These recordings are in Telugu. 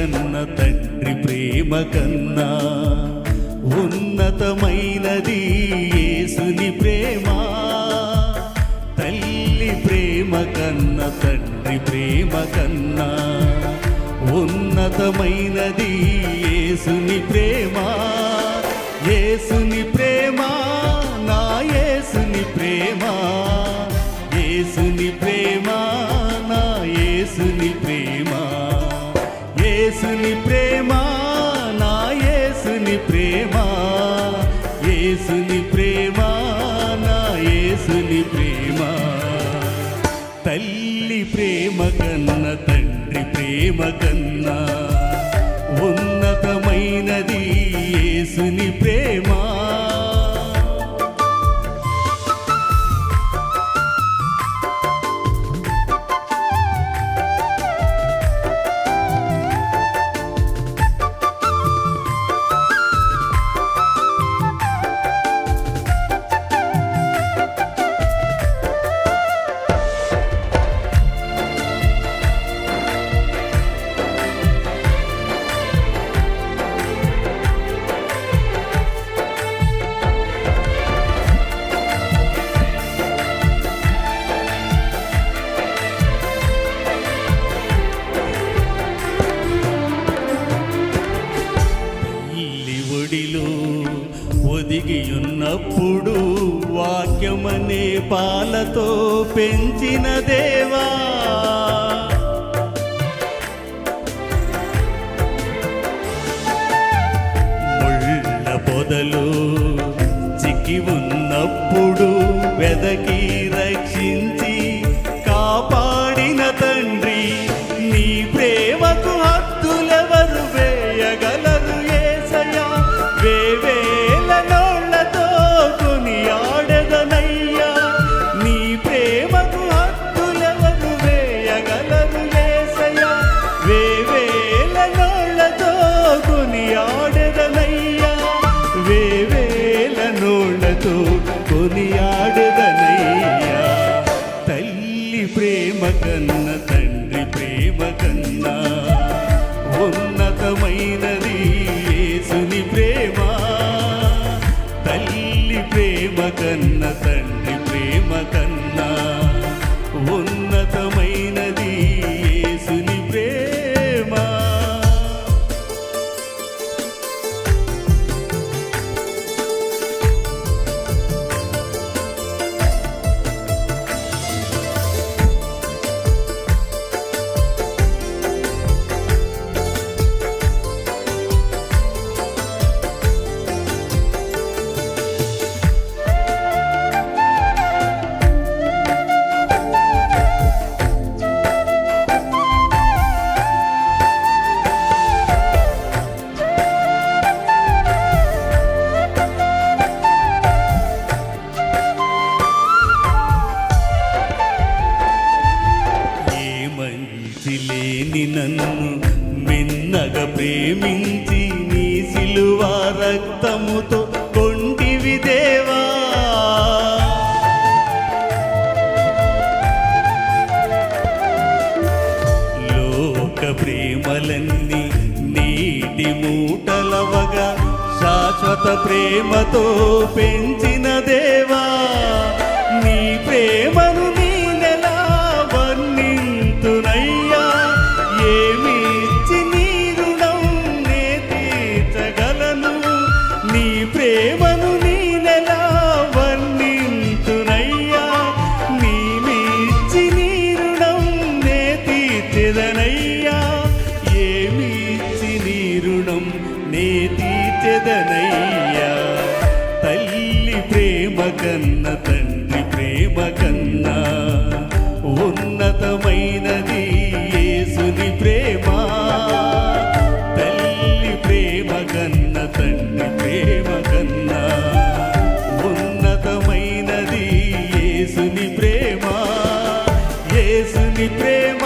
కన్న తండ్రి ప్రేమ కన్నా ఉన్నతమైనది యేసుని ప్రేమ. తల్లి ప్రేమ కన్న తండ్రి ప్రేమ కన్నా ఉన్నతమైనది యేసుని ప్రేమ. యేసుని ప్రేమ నా యేసుని ప్రేమ. యేసుని ప్రేమ నా యేసుని ప్రేమ. తల్లి ప్రేమ కన్న తండ్రి ప్రేమ కన్నా సౌఖ్యమనే పాలతో పెంచిన దేవా. ముళ్ళ పొదలు చిక్కి ఉన్నప్పుడు వెదకి రక్షించి కన్న తండ్రి ప్రేమ కన్నా ఉన్నతమైనది యేసుని ప్రేమ. తల్లి ప్రేమ కన్న తండ్రి ప్రేమ కన్నా ఉన్న లేని నన్ను మిన్నగా ప్రేమించి నీ సిలువ రక్తముతో కొంటివి దేవా. లోక ప్రేమలన్నీ నీటి మూటలవగా శాశ్వత ప్రేమతో పెంచిన దేవా నీ ప్రేమను నీ ప్రేమ కన్న తండ్రి ప్రేమ కన్నా ఉన్నతమైనది యేసుని ప్రేమ. తల్లి ప్రేమ కన్న తండ్రి ప్రేమ కన్నా ఉన్నతమైనది యేసుని ప్రేమ యేసుని ప్రేమ. యేసుని ప్రేమ.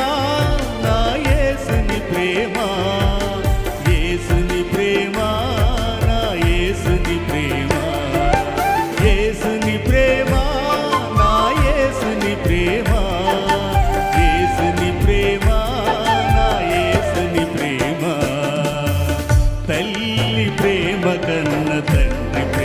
tenga y.